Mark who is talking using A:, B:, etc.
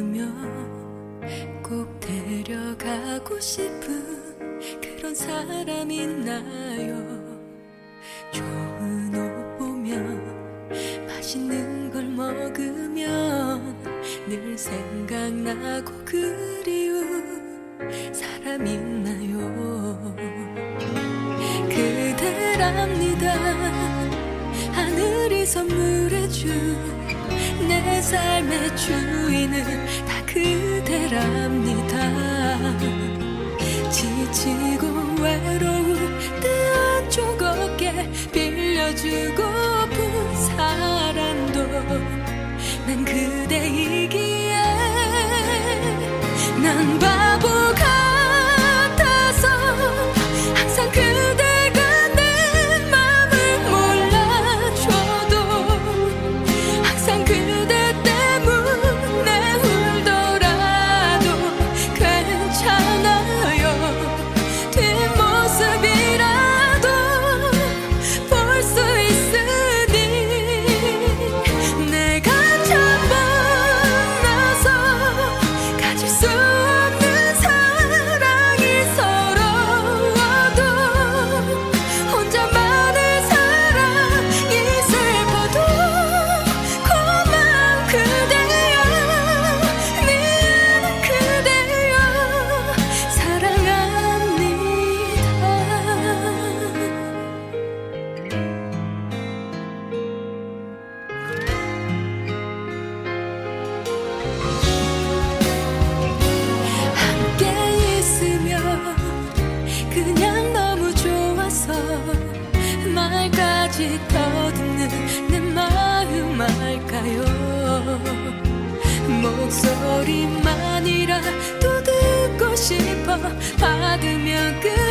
A: 받으면 꼭 데려가고 싶은 그런 사람 있나요? 좋은 옷 보면 맛있는 걸 먹으면 늘 생각나고 그리운 사람 있나요? 그대랍니다 하늘이 선물해준 내 삶의 주인은 다 그대랍니다. 지치고 외로울 때 한쪽 어깨 빌려주고픈 사랑도 난 그대이기에 난 바보 말까지 더듬는 내 마음 알까요? 목소리만이라도 듣고 싶어. 받으면 척